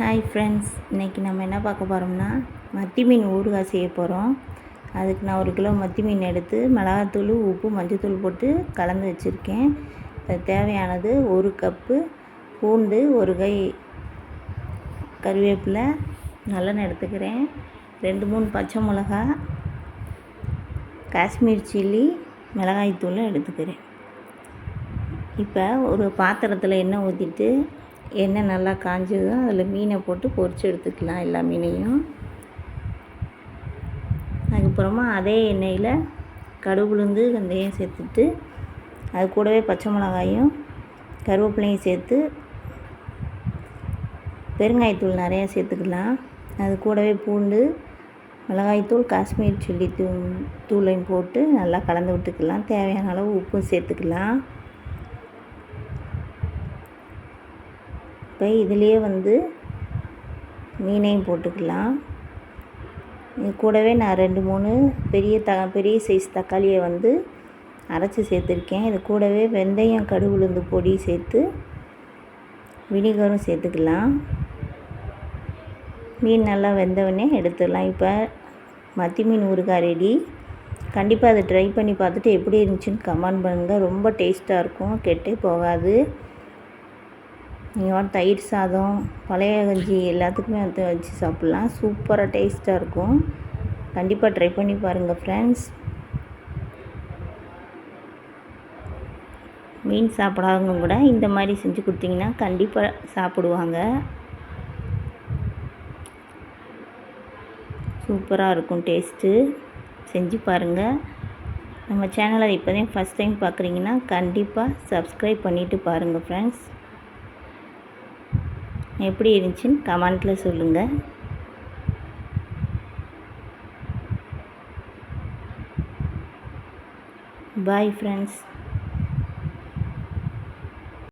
Hi friends இன்றைக்கி நம்ம என்ன பார்க்க போகிறோம்னா மத்தி மீன் ஊறுகாய் செய்ய போகிறோம் அதுக்கு நான் ஒரு கிலோ மத்தி மீன் எடுத்து மிளகாத்தூள் உப்பு மஞ்சத்தூள் போட்டு கலந்து வச்சுருக்கேன். அது தேவையானது ஒரு கப்பு பூண்டு ஒரு கை கருவேப்பிலை நல்லெண்ணெய் எடுத்துக்கிறேன். ரெண்டு மூணு பச்சை மிளகா காஷ்மீர் சில்லி மிளகாய்த்தூளும் எடுத்துக்கிறேன். இப்போ ஒரு பாத்திரத்தில் எண்ணெய் ஊற்றிட்டு எண்ணெய் நல்லா காஞ்சதும் அதில் மீனை போட்டு பொரித்து எடுத்துக்கலாம் எல்லா மீனையும். அதுக்கப்புறமா அதே எண்ணெயில் கடுகுளுந்து வெந்தயம் சேர்த்துட்டு அது கூடவே பச்சை மிளகாயும் கருவேப்பிலையும் சேர்த்து பெருங்காயத்தூள் நிறையா சேர்த்துக்கலாம். அது கூடவே பூண்டு மிளகாய்த்தூள் காஷ்மீர் சில்லி தூ தூளையும் போட்டு நல்லா கலந்து விட்டுக்கலாம். தேவையான அளவு உப்பும் சேர்த்துக்கலாம். இப்போ இதுலேயே வந்து மீனையும் போட்டுக்கலாம். இது கூடவே நான் ரெண்டு மூணு பெரிய த பெரிய சைஸ் தக்காளியை வந்து அரைச்சி சேர்த்துருக்கேன். இது கூடவே வெந்தயம் கடுகு உளுந்து பொடி சேர்த்து வினிகரும் சேர்த்துக்கலாம். மீன் நல்லா வெந்தவுடனே எடுத்துடலாம். இப்போ மத்தி மீன் ஊறுகாய் ரெடி கண்டிப்பாக அதை ட்ரை பண்ணி பார்த்துட்டு எப்படி இருந்துச்சுன்னு கமெண்ட் பண்ணுங்கள் ரொம்ப டேஸ்ட்டாக இருக்கும். கெட்டே போகாது. நீங்கள் தயிர் சாதம் பழைய கஞ்சி எல்லாத்துக்குமே வந்து வச்சு சாப்பிட்லாம். சூப்பராக டேஸ்ட்டாக இருக்கும். கண்டிப்பாக ட்ரை பண்ணி பாருங்கள் ஃப்ரெண்ட்ஸ் மீன் சாப்பிடாதவங்க கூட இந்த மாதிரி செஞ்சு கொடுத்தீங்கன்னா கண்டிப்பாக சாப்பிடுவாங்க. சூப்பராக இருக்கும் டேஸ்ட்டு செஞ்சு பாருங்கள் நம்ம சேனலை இப்போதையும் ஃபஸ்ட் டைம் பார்க்குறீங்கன்னா கண்டிப்பாக சப்ஸ்கிரைப் பண்ணிவிட்டு பாருங்கள் ஃப்ரெண்ட்ஸ் எப்படி இருந்துச்சுன்னு கமெண்ட்டில் சொல்லுங்கள் பாய் ஃப்ரெண்ட்ஸ்